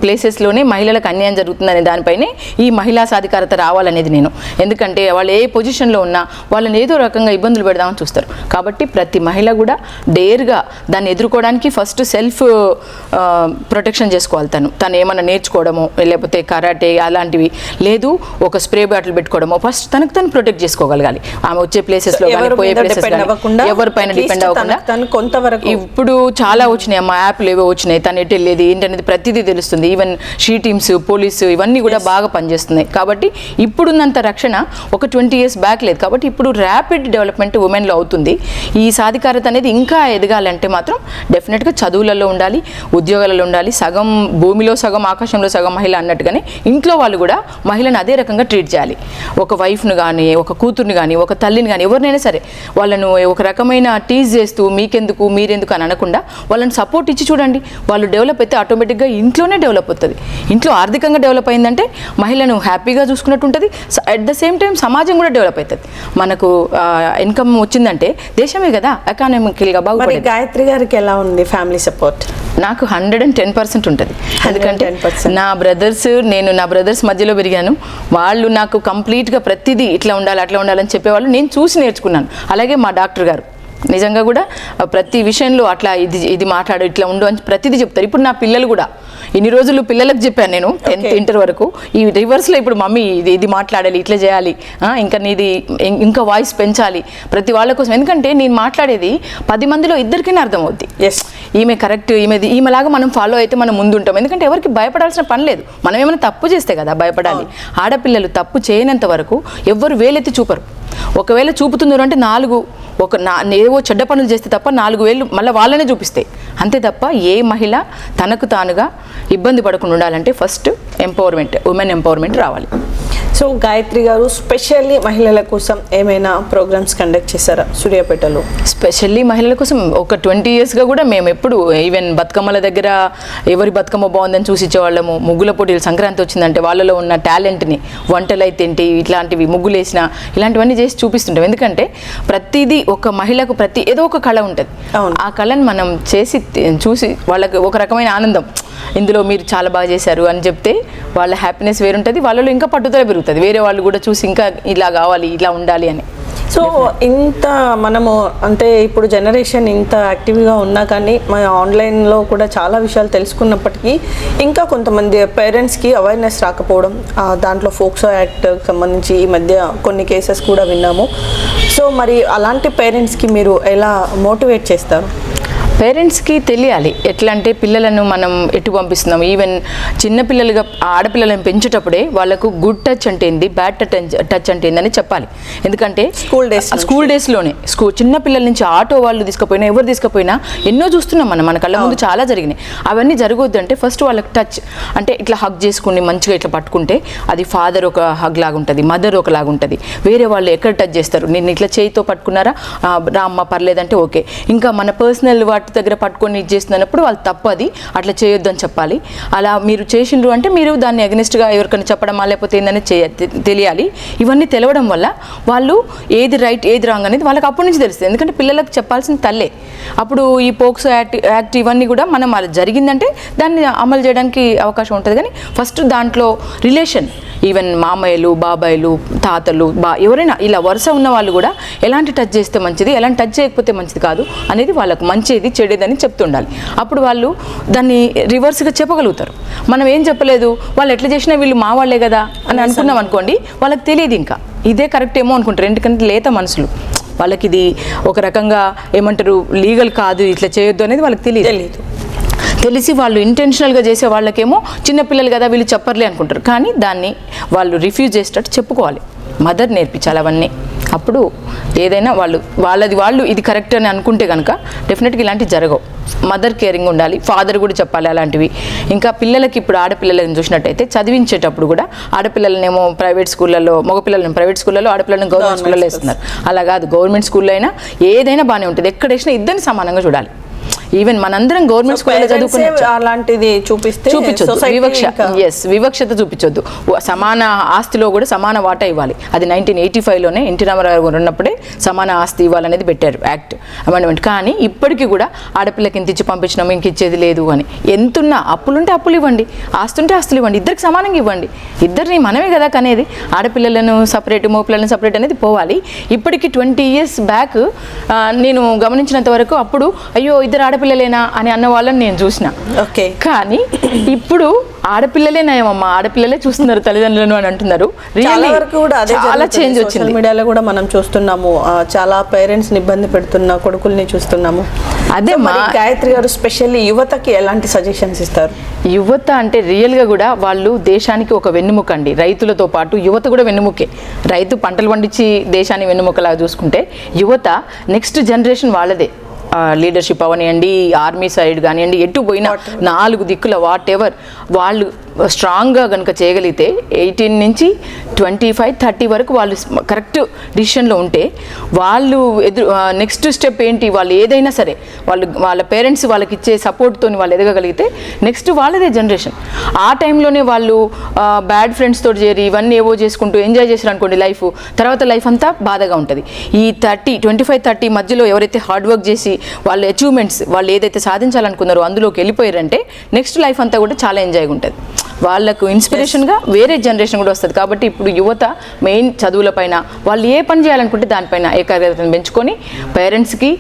ప్లేసెస్లోనే మహిళలకు అన్యాయం జరుగుతుందనే దానిపైనే ఈ మహిళా సాధికారత రావాలనేది నేను. ఎందుకంటే వాళ్ళు ఏ పొజిషన్లో ఉన్నా వాళ్ళని ఏదో రకంగా ఇబ్బందులు పెడదామని చూస్తారు. కాబట్టి ప్రతి మహిళ కూడా డేర్గా దాన్ని ఎదుర్కోవడానికి ఫస్ట్ సెల్ఫ్ ప్రొటెక్షన్ చేసుకోవాలి తను. తను ఏమైనా నేర్చుకోవడమో లేకపోతే కరాటే అలాంటివి లేదు ఒక స్ప్రే బాటిల్ పెట్టుకోవడమో ఫస్ట్ తనకు తను ప్రొటెక్ట్ చేసుకోగలగాలి. ఆమె వచ్చే ప్లేసెస్లో కానీ పోయే ప్లేసెస్ ఎవరిపైన డిపెండ్ అవ్వకుండా కొంతవరకు. ఇప్పుడు చాలా వచ్చినాయి అమ్మా యాప్లు ఏవో వచ్చినాయి. తను ఎటు వెళ్ళేది ఏంటనేది ప్రతిదీ తెలుస్తుంది. ఈవెన్ షీ టీమ్స్ పోలీసు ఇవన్నీ కూడా బాగా పనిచేస్తున్నాయి. కాబట్టి ఇప్పుడున్నంత రక్షణ ఒక ట్వంటీ ఇయర్స్ బ్యాక్ లేదు. కాబట్టి ఇప్పుడు ర్యాపిడ్ డెవలప్మెంట్ ఉమెన్లో అవుతుంది. ఈ సాధికారత అనేది ఇంకా ఎదగాలంటే మాత్రం డెఫినెట్గా చదువులలో ఉండాలి ఉద్యోగాలలో ఉండాలి సగం భూమిలో సగం ఆకాశంలో సగం మహిళ అన్నట్టుగానే ఇంట్లో వాళ్ళు కూడా మహిళను అదే రకంగా ట్రీట్ చేయాలి. ఒక వైఫ్ను కానీ ఒక కూతుర్ని కానీ ఒక తల్లిని కానీ ఎవరినైనా సరే వాళ్ళను ఒక రకమైన టీజ్ చేస్తూ మీకెందుకు మీరెందుకు అని అనకుండా వాళ్ళని సపోర్ట్ ఇచ్చి చూడండి. వాళ్ళు డెవలప్ అయితే ఆటోమేటిక్గా ఇంట్లోనే డెవలప్ అవుతుంది. ఇంట్లో ఆర్థికంగా డెవలప్ అయిందంటే మహిళను హ్యాపీగా చూసుకున్నట్టు ఉంటుంది. అట్ ద సేమ్ టైం సమాజం కూడా డెవలప్ అవుతుంది. మనకు ఇన్కమ్ వచ్చిందంటే దేశ దేశమే కదా ఎకానమికల్గా మరి బాగుపడేది. గాయత్రి గారికి ఎలా ఉంది ఫ్యామిలీ సపోర్ట్ నాకు హండ్రెడ్ అండ్ టెన్ పర్సెంట్ ఉంటుంది. ఎందుకంటే 110%. నా బ్రదర్స్ నేను నా బ్రదర్స్ మధ్యలో పెరిగాను. వాళ్ళు నాకు కంప్లీట్గా ప్రతిదీ ఇట్లా ఉండాలి అట్లా ఉండాలని చెప్పేవాళ్ళు నేను చూసి నేర్చుకున్నాను. అలాగే మా డాక్టర్ గారు. నిజంగా కూడా ప్రతి విషయంలో అట్లా ఇది ఇది మాట్లాడు ఇట్లా ఉండు అని ప్రతిదీ చెప్తారు. ఇప్పుడు నా పిల్లలు కూడా ఇన్ని రోజులు పిల్లలకు చెప్పాను నేను టెన్త్. ఇంటర్ వరకు. ఈ రివర్స్లో ఇప్పుడు మమ్మీ ఇది ఇది మాట్లాడాలి ఇట్లా చేయాలి. ఇంకా నీది ఇంకా వాయిస్ పెంచాలి ప్రతి వాళ్ళ కోసం. ఎందుకంటే నేను మాట్లాడేది పది మందిలో ఇద్దరికైనా అర్థమవుద్ది. ఎస్ ఈమె కరెక్ట్ ఈమెది ఈమెలాగా మనం ఫాలో అయితే మనం ముందుంటాం. ఎందుకంటే ఎవరికి భయపడాల్సిన పని లేదు. మనం ఏమైనా తప్పు చేస్తే కదా భయపడాలి. ఆడపిల్లలు తప్పు చేయనంత వరకు ఎవ్వరు వేలెత్తి చూపరు. ఒకవేళ చూపుతున్నారు అంటే నాలుగు ఒక నా ఏవో చెడ్డ పనులు చేస్తే తప్ప నాలుగు వేలు మళ్ళీ వాళ్ళనే చూపిస్తాయి అంతే తప్ప ఏ మహిళ తనకు తానుగా ఇబ్బంది పడకుండా ఉండాలంటే ఫస్ట్ ఎంపవర్మెంట్ ఉమెన్ ఎంపవర్మెంట్ రావాలి. సో గాయత్రి గారు స్పెషల్లీ మహిళల కోసం ఏమైనా ప్రోగ్రామ్స్ కండక్ట్ చేశారా సూర్యాపేటలో? స్పెషల్లీ మహిళల కోసం ఒక ట్వంటీ ఇయర్స్గా కూడా మేము ఎప్పుడు ఈవెన్ బతుకమ్మల దగ్గర ఎవరి బతుకమ్మ బాగుందని చూసి ఇచ్చేవాళ్ళము. ముగ్గుల పోటీలు సంక్రాంతి వచ్చిందంటే వాళ్ళలో ఉన్న టాలెంట్ని వంటలు అయితే ఏంటి ఇట్లాంటివి ముగ్గులు వేసిన ఇలాంటివన్నీ చేసి చూపిస్తుంటాం. ఎందుకంటే ప్రతిదీ ఒక మహిళకు ప్రతి ఏదో ఒక కళ ఉంటుంది. అవును. ఆ కళను మనం చేసి చూసి వాళ్ళకి ఒక రకమైన ఆనందం. ఇందులో మీరు చాలా బాగా చేశారు అని చెప్తే వాళ్ళ హ్యాపీనెస్ వేరుంటుంది. వాళ్ళలో ఇంకా పట్టుదల పెరుగుతుంది. వేరే వాళ్ళు కూడా చూసి ఇంకా ఇలా కావాలి ఇలా ఉండాలి అని. సో ఇంత మనము అంటే ఇప్పుడు జనరేషన్ ఇంత యాక్టివ్గా ఉన్నా కానీ మన ఆన్లైన్లో కూడా చాలా విషయాలు తెలుసుకున్నప్పటికీ ఇంకా కొంతమంది పేరెంట్స్కి అవేర్నెస్ రాకపోవడం దాంట్లో ఫోక్సో యాక్ట్ సంబంధించి ఈ మధ్య కొన్ని కేసెస్ కూడా విన్నాము. సో మరి అలాంటి పేరెంట్స్కి మీరు ఎలా మోటివేట్ చేస్తారు? పేరెంట్స్కి తెలియాలి. ఎట్లా అంటే పిల్లలను మనం ఎటు పంపిస్తున్నాం? ఈవెన్ చిన్న పిల్లలుగా ఆడపిల్లలను పెంచేటప్పుడే వాళ్ళకు గుడ్ టచ్ అంటే ఏంది? బ్యాడ్ టచ్ టచ్ అంటే ఏందని చెప్పాలి. ఎందుకంటే days నుంచి. స్కూల్ డేస్లోనే స్కూల్ చిన్న పిల్లల నుంచి ఆటో వాళ్ళు తీసుకుపోయినా ఎవరు తీసుకుపోయినా ఎన్నో చూస్తున్నాం మనం. మన కళ్ళ ముందు చాలా జరిగినాయి. అవన్నీ జరగొద్దు అంటే ఫస్ట్ వాళ్ళకి టచ్ అంటే ఇట్లా హగ్ చేసుకుని మంచిగా ఇట్లా పట్టుకుంటే అది ఫాదర్ ఒక హగ్ లాగా ఉంటుంది మదర్ ఒక లాగా ఉంటుంది వేరే వాళ్ళు ఎక్కడ టచ్ చేస్తారు? నేను ఇట్లా చేయితో పట్టుకున్నారా? ఆ, రా అమ్మ పర్లేదంటే ఓకే. ఇంకా మన పర్సనల్ వాటి దగ్గర పట్టుకొని ఇది చేస్తున్నప్పుడు వాళ్ళు తప్పు అది అట్లా చేయొద్దు అని చెప్పాలి. అలా మీరు చేసిండ్రు అంటే మీరు దాన్ని అగనిస్ట్గా ఎవరికైనా చెప్పడమా లేకపోతే ఏందని చేయ తెలియాలి. ఇవన్నీ తెలవడం వల్ల వాళ్ళు ఏది రైట్ ఏది రాంగ్ అనేది వాళ్ళకి అప్పటి నుంచి తెలుస్తుంది. ఎందుకంటే పిల్లలకు చెప్పాల్సిన తల్లే. అప్పుడు ఈ పోక్సో యాక్ట్ యాక్ట్ ఇవన్నీ కూడా మనం అలా జరిగిందంటే దాన్ని అమలు చేయడానికి అవకాశం ఉంటుంది. కానీ ఫస్ట్ దాంట్లో రిలేషన్ ఈవెన్ మామయ్యలు బాబాయ్లు తాతలు బా ఎవరైనా ఇలా వరుస ఉన్న వాళ్ళు కూడా ఎలాంటి టచ్ చేస్తే మంచిది ఎలాంటి టచ్ చేయకపోతే మంచిది కాదు అనేది వాళ్ళకు మంచిది చెడేదని చెప్తుండాలి. అప్పుడు వాళ్ళు దాన్ని రివర్స్గా చెప్పగలుగుతారు. మనం ఏం చెప్పలేదు? వాళ్ళు ఎట్లా చేసినా వీళ్ళు మా వాళ్ళే కదా అని అనుకున్నాం అనుకోండి వాళ్ళకి తెలియదు ఇంకా. ఇదే కరెక్ట్ ఏమో అనుకుంటారు. ఎందుకంటే లేత మనుషులు వాళ్ళకి ఇది ఒక రకంగా ఏమంటారు లీగల్ కాదు ఇట్లా చేయొద్దు అనేది వాళ్ళకి తెలియదు. తెలీదు. తెలిసి వాళ్ళు ఇంటెన్షనల్గా చేసే వాళ్ళకేమో చిన్నపిల్లలు కదా వీళ్ళు చెప్పర్లే అనుకుంటారు. కానీ దాన్ని వాళ్ళు రిఫ్యూజ్ చేసేటట్టు చెప్పుకోవాలి. మదర్ నేర్పించాలి అవన్నీ. అప్పుడు ఏదైనా వాళ్ళు వాళ్ళది వాళ్ళు ఇది కరెక్ట్ అని అనుకుంటే కనుక డెఫినెట్గా ఇలాంటివి జరగవు. మదర్ కేరింగ్ ఉండాలి ఫాదర్ కూడా చెప్పాలి అలాంటివి. ఇంకా పిల్లలకి ఇప్పుడు ఆడపిల్లలను చూసినట్టయితే చదివించేటప్పుడు కూడా ఆడపిల్లలనేమో ప్రైవేట్ స్కూళ్ళలో మగపిల్లలను ప్రైవేట్ స్కూళ్ళలో ఆడపిల్లలను గవర్నమెంట్ స్కూళ్ళలో వేస్తున్నారు. అలా కాదు గవర్నమెంట్ స్కూల్లో అయినా ఏదైనా బాగానే ఉంటుంది. ఎక్కడ వేసినా ఇద్దరిని సమానంగా చూడాలి. ఈవెన్ మనందరం గవర్నమెంట్ స్కూల్లో చదువుకున్న అలాంటిది చూపిస్తే చూపించొద్దు. వివక్ష ఎస్ వివక్షత చూపించొద్దు. సమాన ఆస్తిలో కూడా సమాన వాటా ఇవ్వాలి. అది నైన్టీన్ ఎయిటీ ఫైవ్లోనే ఎన్టీ రామారావు గారు ఉన్నప్పుడే సమాన ఆస్తి ఇవ్వాలనేది పెట్టారు యాక్ట్ అమెండ్మెంట్ కానీ ఇప్పటికీ కూడా ఆడపిల్లకి ఇంత ఇచ్చి పంపించినాము ఇంక ఇచ్చేది లేదు అని. ఎంతున్నా అప్పులుంటే అప్పులు ఇవ్వండి. ఆస్తుంటే ఆస్తులు ఇవ్వండి. ఇద్దరికి సమానంగా ఇవ్వండి. ఇద్దరిని మనమే కదా కనేది. ఆడపిల్లలను సపరేట్ మగపిల్లలను సపరేట్ అనేది పోవాలి. ఇప్పటికి ట్వంటీ ఇయర్స్ బ్యాక్ నేను గమనించినంత వరకు అప్పుడు అయ్యో ఇద్దరు ఆడపిల్లలేనా అని అన్న వాళ్ళని నేను చూసిన. ఓకే. కానీ ఇప్పుడు ఆడపిల్లలే నయమమ్మా ఆడపిల్లలే చూస్తున్నారు తల్లిదండ్రులను అని అంటున్నారు. చాలా చేంజ్ వచ్చింది. మీడియాలో కూడా మనం చూస్తున్నాము. చాలా పేరెంట్స్ ఇబ్బంది పెడుతున్న కొడుకుల్ని చూస్తున్నాము. అదే మా- గాయత్రి గారు స్పెషల్లీ యువతకి ఎలాంటి సజెషన్స్ ఇస్తారు? యువత అంటే రియల్గా కూడా వాళ్ళు దేశానికి ఒక వెన్నుముక అండి. రైతులతో పాటు యువత కూడా వెన్నుముకే. రైతు పంటలు పండించి దేశాన్ని వెన్నుముకలాగా చూసుకుంటే యువత నెక్స్ట్ జనరేషన్ వాళ్ళదే. లీడర్షిప్ అవనివ్వండి ఆర్మీ సైడ్ కానివ్వండి ఎటు పోయినా నాలుగు దిక్కుల వాట్ ఎవర్ వాళ్ళు స్ట్రాంగ్గా కనుక చేయగలిగితే ఎయిటీన్ నుంచి ట్వంటీ ఫైవ్ థర్టీ వరకు వాళ్ళు కరెక్ట్ డిసిషన్లో ఉంటే వాళ్ళు ఎదురు నెక్స్ట్ స్టెప్ ఏంటి? వాళ్ళు ఏదైనా సరే వాళ్ళు వాళ్ళ పేరెంట్స్ వాళ్ళకి ఇచ్చే సపోర్ట్తో వాళ్ళు ఎదగగలిగితే నెక్స్ట్ వాళ్ళదే జనరేషన్. ఆ టైంలోనే వాళ్ళు బ్యాడ్ ఫ్రెండ్స్తో చేరి ఇవన్నీ ఏవో చేసుకుంటూ ఎంజాయ్ చేసారు అనుకోండి లైఫ్ తర్వాత లైఫ్ అంతా బాధగా ఉంటుంది. ఈ థర్టీ ట్వంటీ ఫైవ్ థర్టీ మధ్యలో ఎవరైతే హార్డ్ వర్క్ చేసి వాళ్ళ అచీవ్మెంట్స్ వాళ్ళు ఏదైతే సాధించాలనుకున్నారో అందులోకి వెళ్ళిపోయారంటే నెక్స్ట్ లైఫ్ అంతా కూడా చాలా ఎంజాయ్గా ఉంటుంది. వాళ్ళకు ఇన్స్పిరేషన్గా వేరే జనరేషన్ కూడా వస్తుంది. కాబట్టి ఇప్పుడు యువత మెయిన్ చదువులపైన వాళ్ళు ఏ పని చేయాలనుకుంటే దానిపైన ఏకాగ్రతను పెంచుకొని పేరెంట్స్కి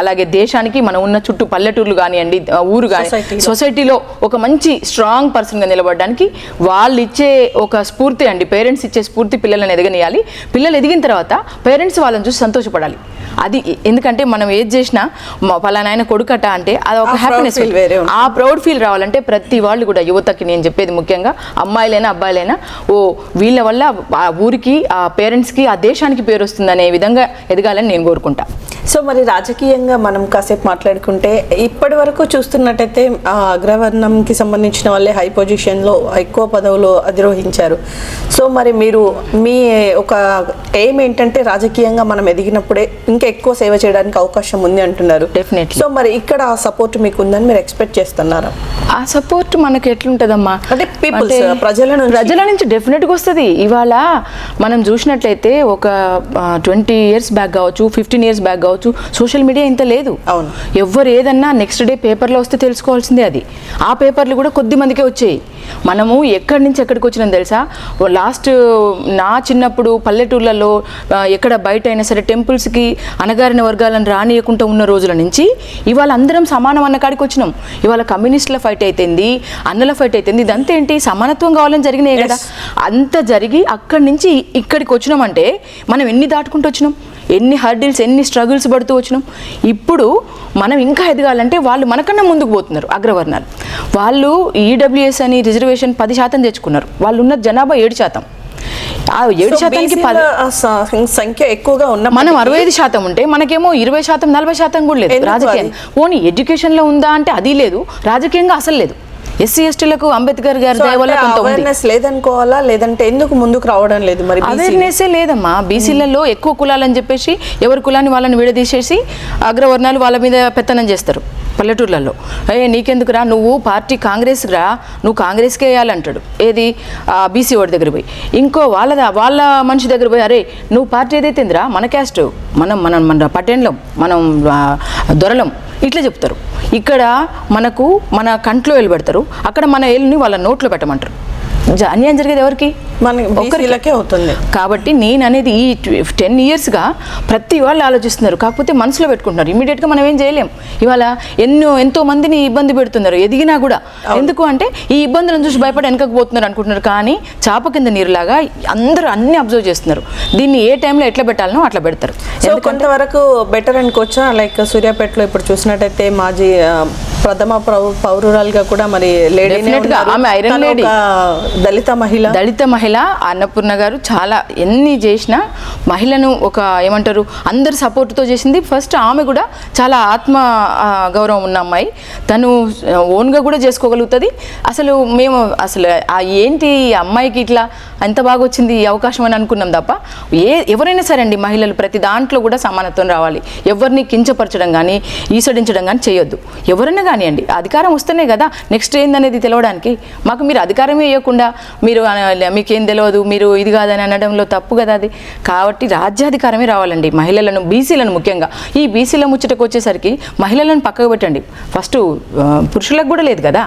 అలాగే దేశానికి మనం ఉన్న చుట్టూ పల్లెటూర్లు కానివ్వండి ఊరు కానీ. సొసైటీలో ఒక మంచి స్ట్రాంగ్ పర్సన్గా నిలబడడానికి వాళ్ళు ఇచ్చే ఒక స్ఫూర్తి అండి. పేరెంట్స్ ఇచ్చే స్ఫూర్తి పిల్లలను ఎదగనియాలి. పిల్లలు ఎదిగిన తర్వాత పేరెంట్స్ వాళ్ళని చూసి సంతోషపడాలి. అది ఎందుకంటే మనం ఏది చేసినా మా పలానా ఆయన కొడుకట అంటే అది ఒక హ్యాపీనెస్ feel వేరే. ఆ ప్రౌడ్ ఫీల్ రావాలంటే ప్రతి వాళ్ళు కూడా యువతకి నేను చెప్పేది ముఖ్యంగా అమ్మాయిలైనా అబ్బాయిలైనా ఓ వీళ్ళ వల్ల ఆ ఊరికి ఆ పేరెంట్స్కి ఆ దేశానికి పేరు వస్తుంది అనే విధంగా ఎదగాలని నేను కోరుకుంటా. సో మరి రాజకీయంగా మనం కాసేపు మాట్లాడుకుంటే ఇప్పటి వరకు చూస్తున్నట్టయితే ఆ అగ్రవర్ణంకి సంబంధించిన వాళ్ళే హై పొజిషన్లో ఎక్కువ పదవులు అధిరోహించారు. సో మరి మీరు మీ ఒక ఎయిమ్ ఏంటంటే రాజకీయంగా మనం ఎదిగినప్పుడే ఇంకా ఎక్కువ సేవ చేయడానికి అవకాశం ఉంది అంటున్నారు. Definitely. సో మరి ఇక్కడ ఆ సపోర్ట్ మీకు ఉందని మీరు ఎక్స్పెక్ట్ చేస్తున్నారా? ఆ సపోర్ట్ మనకి ఎట్లుంటదమ్మా? అంటే peoples, అంటే ప్రజల నుంచి. ప్రజల నుంచి డెఫినెట్గా వస్తుంది. ఇవాళ మనం చూసినట్లయితే ఒక ట్వంటీ ఇయర్స్ బ్యాక్ కావచ్చు ఫిఫ్టీన్ ఇయర్స్ బ్యాక్ కావచ్చు సోషల్ మీడియా ఇంత లేదు. అవును. ఎవరు ఏదన్నా నెక్స్ట్ డే పేపర్లో వస్తే తెలుసుకోవాల్సిందే అది. ఆ పేపర్లు కూడా కొద్ది మందికే వచ్చాయి. మనము ఎక్కడి నుంచి ఎక్కడికి వచ్చినాం తెలుసా? లాస్ట్ నా చిన్నప్పుడు పల్లెటూర్లలో ఎక్కడ బయట అయినా సరే టెంపుల్స్కి అనగారిన వర్గాలను రానియకుండా ఉన్న రోజుల నుంచి ఇవాళ అందరం సమానం అన్న కాడికి వచ్చినాం. ఇవాళ కమ్యూనిస్టుల ఫైట్ అయితేంది అన్నల ఫైట్ అయితేంది ఇదంతా ఏంటి సమానత్వం కావాలని జరిగినాయి కదా. అంత జరిగి అక్కడి నుంచి ఇక్కడికి వచ్చినామంటే మనం ఎన్ని దాటుకుంటూ వచ్చినాం? ఎన్ని హర్డిల్స్ ఎన్ని స్ట్రగుల్స్ పడుతూ వచ్చినాం? ఇప్పుడు మనం ఇంకా ఎదగాలంటే వాళ్ళు మనకన్నా ముందుకు పోతున్నారు అగ్రవర్ణాలు. వాళ్ళు ఈడబ్ల్యూఎస్ అని రిజర్వేషన్ పది శాతం తెచ్చుకున్నారు. వాళ్ళు ఉన్న జనాభా ఏడు శాతం. ఆ ఏడు శాతానికి సంఖ్య ఎక్కువగా ఉన్న మనం అరవై ఐదు శాతం ఉంటే మనకేమో ఇరవై శాతం నలభై శాతం కూడా లేదు రాజకీయం. ఓన్లీ ఎడ్యుకేషన్లో ఉందా అంటే అది లేదు. రాజకీయంగా అసలు లేదు. ఎస్సీ ఎస్టీలకు అంబేద్కర్ గారి దయ వల్ల కొంత అవేర్నెస్ లేదనుకోవాలా? లేదంటే ఎందుకు ముందుకు రావడం లేదు మరి BC? అవేర్నెస్సే లేదమ్మా. బీసీలలో ఎక్కువ కులాలని చెప్పేసి ఎవరి కులాన్ని వాళ్ళని విడదీసేసి అగ్రవర్ణాలు వాళ్ళ మీద పెత్తనం చేస్తారు. పల్లెటూర్లలో. ఏ నీకెందుకురా? నువ్వు పార్టీ కాంగ్రెస్ రా నువ్వు కాంగ్రెస్కే వేయాలంటాడు. ఏది? బీసీ వాడి దగ్గర పోయి. ఇంకో వాళ్ళ వాళ్ళ మనిషి దగ్గర పోయి అరే నువ్వు పార్టీ ఏదైతేందిరా? మన క్యాస్ట్. మనం మనం మన పటేండ్లం మనం దొరలం. ఇట్లా చెప్తారు. ఇక్కడ మనకు మన కంట్లో వేలు పెడతారు. అక్కడ మన ఏళ్ళని వాళ్ళ నోట్లో పెట్టమంటారు. అన్యాయం జరిగేది ఎవరికి? మన బీసీలకే అవుతుంది. కాబట్టి నేను అనేది ఈ టెన్ ఇయర్స్గా ప్రతి వాళ్ళు ఆలోచిస్తున్నారు. కాకపోతే మనసులో పెట్టుకుంటున్నారు. ఇమీడియట్గా మనం ఏం చేయలేం. ఇవాళ ఎన్నో ఎంతో మందిని ఇబ్బంది పెడుతున్నారు. ఎదిగినా కూడా. ఎందుకు అంటే ఈ ఇబ్బందులను చూసి భయపడి వెనకపోతున్నారు అనుకుంటున్నారు. కానీ చాప కింద నీరులాగా అందరూ అన్ని అబ్జర్వ్ చేస్తున్నారు. దీన్ని ఏ టైంలో ఎట్లా పెట్టాలనో అట్లా పెడతారు. సో కొంతవరకు బెటర్ అనుకోవచ్చా? లైక్ సూర్యాపేటలో ఇప్పుడు చూసినట్టయితే మాజీ ప్రథమ పౌరురాలుగా కూడా మరి లేడీ iron lady. దళిత మహిళ? దళిత మహిళ అన్నపూర్ణ గారు చాలా ఎన్ని చేసినా మహిళను ఒక ఏమంటారు అందరు సపోర్ట్తో చేసింది. ఫస్ట్ ఆమె కూడా చాలా ఆత్మ గౌరవం ఉన్న అమ్మాయి. తను ఓన్గా కూడా చేసుకోగలుగుతుంది. అసలు మేము అసలు ఆ ఏంటి ఈ అమ్మాయికి ఇట్లా ఎంత బాగా వచ్చింది ఈ అవకాశం అని అనుకున్నాం తప్ప ఏ ఎవరైనా సరే అండి మహిళలు ప్రతి దాంట్లో కూడా సమానత్వం రావాలి. ఎవరిని కించపరచడం కానీ ఈసడించడం కానీ చేయొద్దు. ఎవరైనా కానివ్వండి అధికారం వస్తేనే కదా నెక్స్ట్ ఏందనేది తెలవడానికి. మాకు మీరు అధికారమే ఇవ్వకుండా మీరు మీకేం తెలియదు మీరు ఇది కాదని అనడంలో తప్పు కదా అది. కాబట్టి రాజ్యాధికారమే రావాలండి మహిళలను బీసీలను ముఖ్యంగా. ఈ బీసీల ముచ్చటకు వచ్చేసరికి మహిళలను పక్కకు పెట్టండి. ఫస్ట్ పురుషులకు కూడా లేదు కదా.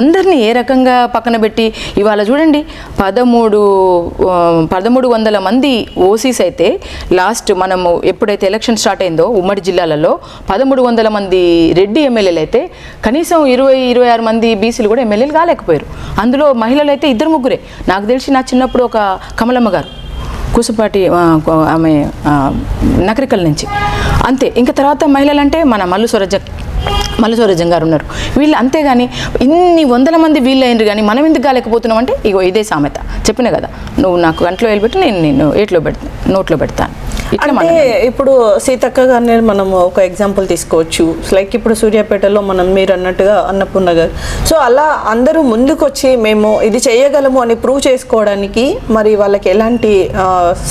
అందరినీ ఏ రకంగా పక్కన పెట్టి ఇవాళ చూడండి పదమూడు పదమూడు వందల మంది ఓసీస్ అయితే లాస్ట్ మనము ఎప్పుడైతే ఎలక్షన్ స్టార్ట్ అయిందో ఉమ్మడి జిల్లాలలో పదమూడు వందల మంది రెడ్డి ఎమ్మెల్యేలు అయితే కనీసం ఇరవై ఇరవై ఆరు మంది బీసీలు కూడా ఎమ్మెల్యేలు కాలేకపోయారు. అందులో మహిళలు అయితే ఇద్దరు ముగ్గురే. నాకు తెలిసి నా చిన్నప్పుడు ఒక కమలమ్మ గారు కూసుపాటి ఆమె నకరికల నుంచి. అంతే. ఇంకా తర్వాత మహిళలు అంటే మన మల్లు స్వరజ మల్లు స్వరజం గారు ఉన్నారు. వీళ్ళు అంతేగాని ఇన్ని వందల మంది వీళ్ళు అయినరు కానీ మనం ఎందుకు కాలేకపోతున్నాం అంటే ఇగో ఇదే సామెత. చెప్పిన కదా నువ్వు నాకు గంటలో వెళ్ళిపెట్టి నేను నేను ఏట్లో పెడతాను నోట్లో పెడతాను. అంటే ఇప్పుడు సీతక్క గారిని మనం ఒక ఎగ్జాంపుల్ తీసుకోవచ్చు. లైక్ ఇప్పుడు సూర్యాపేటలో మనం మీరు అన్నట్టుగా అన్నపూర్ణ గారు. సో అలా అందరూ ముందుకొచ్చి మేము ఇది చేయగలము అని ప్రూవ్ చేసుకోవడానికి మరి వాళ్ళకి ఎలాంటి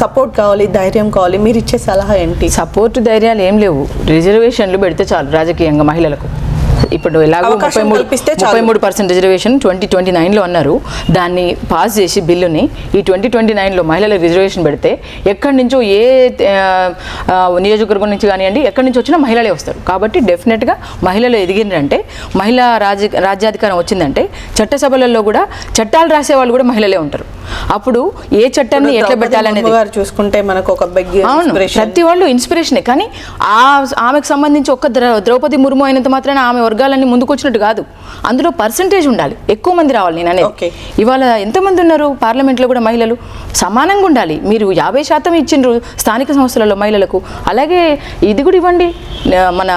సపోర్ట్ కావాలి ధైర్యం కావాలి మీరు ఇచ్చే సలహా ఏంటి? సపోర్ట్ ధైర్యాలు ఏం లేవు. రిజర్వేషన్లు పెడితే చాలు రాజకీయంగా మహిళలకు ఇప్పుడు ఎలాగో ముప్పై మూడు. ముప్పై మూడు పర్సెంట్ రిజర్వేషన్ ట్వంటీ ట్వంటీ నైన్లో అన్నారు. దాన్ని పాస్ చేసి బిల్లుని ఈ ట్వంటీ ట్వంటీ నైన్లో మహిళలకు రిజర్వేషన్ పెడితే ఎక్కడి నుంచో ఏ నియోజకవర్గం నుంచి కానివ్వండి ఎక్కడి నుంచి వచ్చినా మహిళలే వస్తారు. కాబట్టి డెఫినెట్గా మహిళలు ఎదిగిందంటే మహిళా రాజ్య రాజ్యాధికారం వచ్చిందంటే చట్టసభలలో కూడా చట్టాలు రాసే వాళ్ళు కూడా మహిళలే ఉంటారు. అప్పుడు ఏ చట్టాన్ని ఎట్లా పెట్టాలనేది చూసుకుంటే మనకు ఒక అవును ప్రతి వాళ్ళు ఇన్స్పిరేషనే కానీ ఆ ఆమెకు సంబంధించి ఒక్క ద్ర- ద్రౌపది ముర్ము అయినంత మాత్రాన ఆమె వర్గాలన్నీ ముందుకు వచ్చినట్టు కాదు. అందులో పర్సంటేజ్ ఉండాలి. ఎక్కువ మంది రావాలి నేను అనేది. ఇవాళ ఎంతమంది ఉన్నారు పార్లమెంట్లో కూడా మహిళలు? సమానంగా ఉండాలి. మీరు యాభై శాతం ఇచ్చిండ్రు స్థానిక సంస్థలలో మహిళలకు. అలాగే ఇది కూడా ఇవ్వండి. మన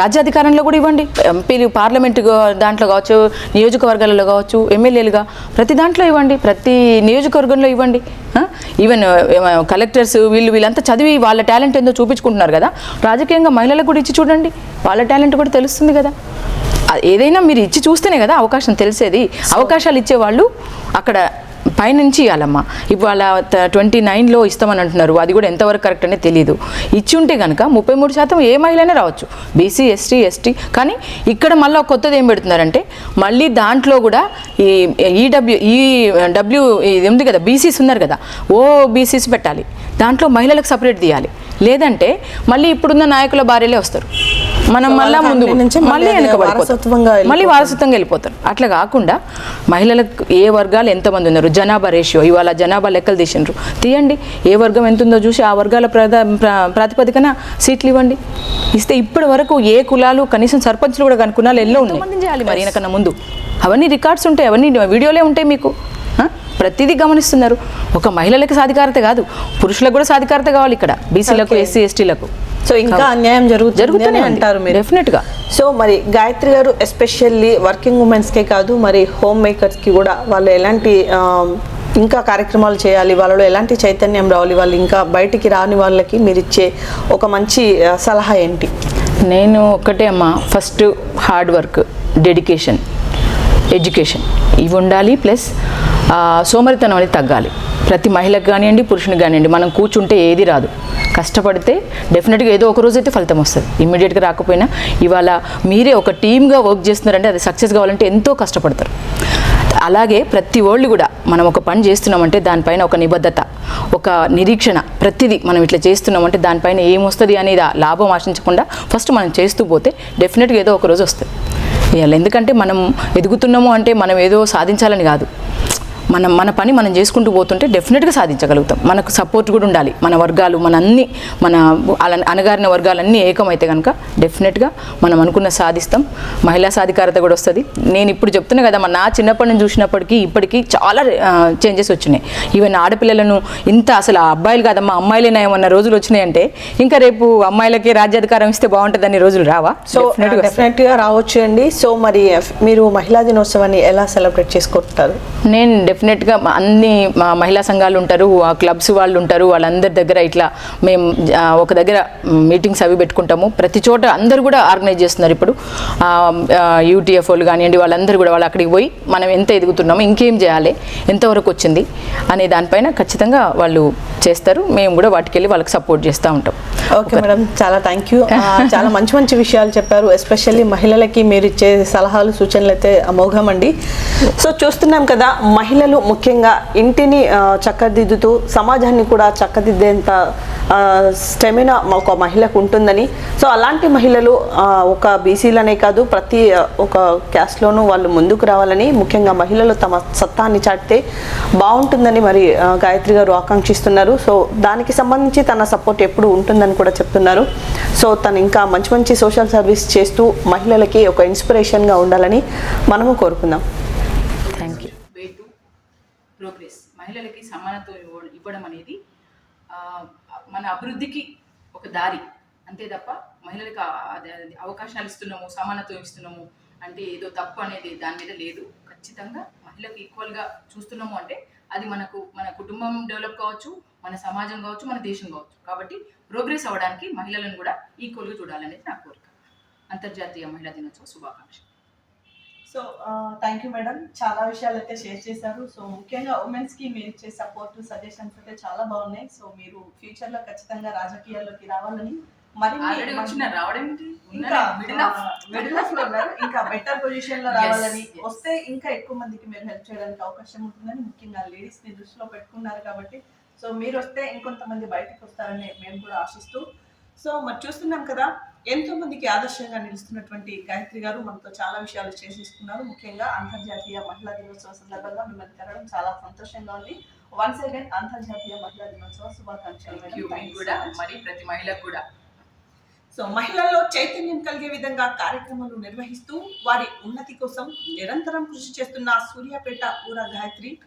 రాజ్యాధికారంలో కూడా ఇవ్వండి. ఎంపీలు పార్లమెంట్ దాంట్లో కావచ్చు నియోజకవర్గాలలో కావచ్చు ఎమ్మెల్యేలుగా ప్రతి దాంట్లో ఇవ్వండి. ప్రతి నియోజకవర్గంలో ఇవ్వండి. ఈవెన్ కలెక్టర్స్ వీళ్ళు వీళ్ళంతా చదివి వాళ్ళ టాలెంట్ ఏందో చూపించుకుంటున్నారు కదా. రాజకీయంగా మహిళలకు కూడా ఇచ్చి చూడండి. వాళ్ళ టాలెంట్ కూడా తెలుస్తుంది కదా. ఏదైనా మీరు ఇచ్చి చూస్తేనే కదా అవకాశం తెలిసేది. అవకాశాలు ఇచ్చేవాళ్ళు అక్కడ పైనుంచి ఇవ్వాలమ్మా. ఇవాళ ట్వంటీ నైన్లో ఇస్తామని అంటున్నారు. అది కూడా ఎంతవరకు కరెక్ట్ అనేది తెలియదు ఇచ్చి ఉంటే కనుక ముప్పై మూడు శాతం ఏ మహిళనే రావచ్చు. BC ST ST. కానీ ఇక్కడ మళ్ళీ కొత్తది ఏం పెడుతున్నారంటే మళ్ళీ దాంట్లో కూడా ఈ ఈడబ్ల్యూ ఈ డబ్ల్యూ ఇది ఉంది కదా బీసీస్ ఉన్నారు కదా ఓ బీసీస్ పెట్టాలి. దాంట్లో మహిళలకు సపరేట్ తీయాలి. లేదంటే మళ్ళీ ఇప్పుడున్న నాయకుల భార్యలే వస్తారు. మనం మళ్ళీ ముందు మళ్ళీ వెనకబడిపోతాం మళ్ళీ. వారసత్వంగా వెళ్ళిపోతారు. అట్లా కాకుండా మహిళలకు ఏ వర్గాలు ఎంతమంది ఉన్నారు? జనాభా రేషియో. ఇవాళ జనాభా లెక్కలు తీసిండ్రు. తీయండి. ఏ వర్గం ఎంత ఉందో చూసి ఆ వర్గాల ప్రాతిపదికన సీట్లు ఇవ్వండి. ఇస్తే ఇప్పటి వరకు ఏ కులాలు కనీసం సర్పంచ్లు కూడా కనుక్కున్నా ఎల్లో ఉన్నాయి. చేయాలి మరి ముందు. అవన్నీ రికార్డ్స్ ఉంటాయి. అవన్నీ వీడియోలే ఉంటాయి మీకు? ప్రతిదీ గమనిస్తున్నారు. ఒక మహిళలకు సాధికారత కాదు పురుషులకు కూడా సాధికారత కావాలి ఇక్కడ బీసీలకు ఎస్సీ ఎస్టీలకు సో ఇంకా అన్యాయం జరుగుతుంది జరుగుతూనే అంటారు మీరు? డెఫినెట్గా సో మరి గాయత్రి గారు ఎస్పెషల్లీ వర్కింగ్ ఉమెన్స్కే కాదు మరి హోమ్ మేకర్స్కి కూడా వాళ్ళు ఎలాంటి ఇంకా కార్యక్రమాలు చేయాలి వాళ్ళలో ఎలాంటి చైతన్యం రావాలి వాళ్ళు ఇంకా బయటికి రాని వాళ్ళకి మీరు ఇచ్చే ఒక మంచి సలహా ఏంటి? నేను ఒక్కటే అమ్మా first hard work dedication education ఇవి ఉండాలి ప్లస్ సోమరితనం అనేది తగ్గాలి. ప్రతి మహిళకు కానివ్వండి పురుషునికి కానివ్వండి మనం కూర్చుంటే ఏది రాదు. కష్టపడితే డెఫినెట్గా ఏదో ఒక రోజు అయితే ఫలితం వస్తుంది. ఇమ్మీడియట్గా రాకపోయినా ఇవాళ మీరే ఒక టీమ్గా వర్క్ చేస్తున్నారంటే అది సక్సెస్ కావాలంటే ఎంతో కష్టపడతారు. అలాగే ప్రతి వాళ్ళు కూడా మనం ఒక పని చేస్తున్నామంటే దానిపైన ఒక నిబద్ధత ఒక నిరీక్షణ ప్రతిదీ మనం ఇట్లా చేస్తున్నామంటే దానిపైన ఏమొస్తుంది అనేది లాభం ఆశించకుండా ఫస్ట్ మనం చేస్తూ పోతే డెఫినెట్గా ఏదో ఒక రోజు వస్తుంది. ఇవాళ ఎందుకంటే మనం ఎదుగుతున్నాము అంటే మనం ఏదో సాధించాలని కాదు. మనం మన పని మనం చేసుకుంటూ పోతుంటే డెఫినెట్గా సాధించగలుగుతాం. మనకు సపోర్ట్ కూడా ఉండాలి. మన వర్గాలు మన అన్ని మన అల అణగారిన వర్గాలన్నీ ఏకమైతే కనుక డెఫినెట్గా మనం అనుకున్న సాధిస్తాం. మహిళా సాధికారత కూడా వస్తుంది. నేను ఇప్పుడు చెప్తున్నా కదా నా చిన్నప్పటి నుంచి చూసినప్పటికీ ఇప్పటికీ చాలా చేంజెస్ వచ్చినాయి. ఈవెన్ ఆడపిల్లలను ఇంత అసలు ఆ అబ్బాయిలు కాదమ్మా అమ్మాయిలేనా ఏమన్న రోజులు వచ్చినాయంటే ఇంకా రేపు అమ్మాయిలకి రాజ్యాధికారం ఇస్తే బాగుంటుందని రోజులు రావా? సో Definitely వస్తాయి. డెఫినెట్గా రావచ్చు అండి. సో మరి మీరు మహిళా దినోత్సవాన్ని ఎలా సెలబ్రేట్ చేసుకుంటారు? నేను డెఫినెట్గా అన్ని మా మహిళా సంఘాలు ఉంటారు ఆ క్లబ్స్ వాళ్ళు ఉంటారు వాళ్ళందరి దగ్గర ఇట్లా మేము ఒక దగ్గర మీటింగ్స్ అవి పెట్టుకుంటాము. ప్రతి చోట అందరూ కూడా ఆర్గనైజ్ చేస్తున్నారు ఇప్పుడు. యూటీఎఫ్ వాళ్ళు కానివ్వండి వాళ్ళందరూ కూడా వాళ్ళు అక్కడికి పోయి మనం ఎంత ఎదుగుతున్నామో ఇంకేం చేయాలి ఎంతవరకు వచ్చింది అనే దానిపైన ఖచ్చితంగా వాళ్ళు చేస్తారు. మేము కూడా వాటికి వెళ్ళి వాళ్ళకి సపోర్ట్ చేస్తూ ఉంటాం. ఓకే మేడం చాలా థ్యాంక్ యూ. చాలా మంచి మంచి విషయాలు చెప్పారు. ఎస్పెషల్లీ మహిళలకి మీరు ఇచ్చే సలహాలు సూచనలు అయితే అమోఘం అండి. సో చూస్తున్నాం కదా మహిళలు ముఖ్యంగా ఇంటిని చక్కదిద్దుతూ సమాజాన్ని కూడా చక్కదిద్దేంత స్టెమినా ఒక మహిళకు ఉంటుందని. సో అలాంటి మహిళలు ఒక బీసీలనే కాదు ప్రతి ఒక క్యాస్ట్లోనూ వాళ్ళు ముందుకు రావాలని ముఖ్యంగా మహిళలు తమ సత్తాన్ని చాటితే బాగుంటుందని మరి గాయత్రి గారు ఆకాంక్షిస్తున్నారు. సో దానికి సంబంధించి తన సపోర్ట్ ఎప్పుడు ఉంటుందని కూడా చెప్తున్నారు. సో తను ఇంకా మంచి మంచి సోషల్ సర్వీస్ చేస్తూ మహిళలకి ఒక ఇన్స్పిరేషన్గా ఉండాలని మనము కోరుకుందాం. ప్రోగ్రెస్ మహిళలకి సమానత్వం ఇవ్వ- ఇవ్వడం అనేది మన అభివృద్ధికి ఒక దారి. అంతే తప్ప మహిళలకు అది- అవకాశాలు ఇస్తున్నాము సమానత్వం ఇస్తున్నాము అంటే ఏదో తప్పు అనేది దాని మీద లేదు. ఖచ్చితంగా మహిళకు ఈక్వల్గా చూస్తున్నాము అంటే అది మనకు మన కుటుంబం డెవలప్ కావచ్చు మన సమాజం కావచ్చు మన దేశం కావచ్చు. కాబట్టి ప్రోగ్రెస్ అవ్వడానికి మహిళలను కూడా ఈక్వల్గా చూడాలనేది నా కోరిక. అంతర్జాతీయ మహిళా దినోత్సవ శుభాకాంక్షలు. సో థ్యాంక్ యూ మేడం చాలా విషయాలు అయితే షేర్ చేశారు. సో ముఖ్యంగా ఉమెన్స్కి మీరు ఇచ్చే సపోర్ట్ సజెషన్స్ అయితే చాలా బాగున్నాయి. సో మీరు ఫ్యూచర్లో ఖచ్చితంగా రాజకీయాల్లోకి రావాలని ఏంటి? ఇంకా మిడిల్ ఆఫ్ మిడిల్ ఆఫ్లో ఉన్నారు. ఇంకా బెటర్ పొజిషన్లో <laughs> రావాలని. వస్తే ఇంకా ఎక్కువ మందికి మీరు హెల్ప్ చేయడానికి అవకాశం ఉంటుందని ముఖ్యంగా లేడీస్ని దృష్టిలో పెట్టుకున్నారు కాబట్టి. సో మీరు వస్తే ఇంకొంతమంది బయటకు వస్తారని మేము కూడా ఆశిస్తూ సో మరి చూస్తున్నాం కదా ఎంతో మందికి ఆదర్శంగా నిలుస్తున్నటువంటి గాయత్రి గారు మనతో చాలా విషయాలు చేసిస్తున్నారు ముఖ్యంగా అంతర్జాతీయ మహిళా దినోత్సవ సందర్భంగా మిమ్మల్ని కలవడం చాలా సంతోషంగా ఉంది. వన్స్ అగైన్ అంతర్జాతీయ మహిళా దినోత్సవ శుభాకాంక్షలు కూడా. మరి ప్రతి మహిళకు కూడా. సో మహిళల్లో చైతన్యం కలిగే విధంగా కార్యక్రమాలు నిర్వహిస్తూ వారి ఉన్నతి కోసం నిరంతరం కృషి చేస్తున్న సూర్యాపేట ఊర గాయత్రి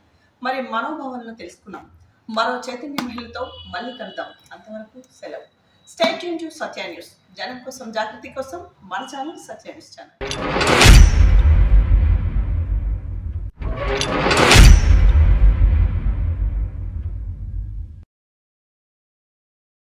మరి మనోభావాలను తెలుసుకున్నాం. మరో చైతన్య మహిళతో మళ్ళీ కలుద్దాం. అంతవరకు సెలవు. State Yoon to Satya news జనం కోసం జాగృతి కోసం మన ఛానల్ సత్యా న్యూస్ ఛానల్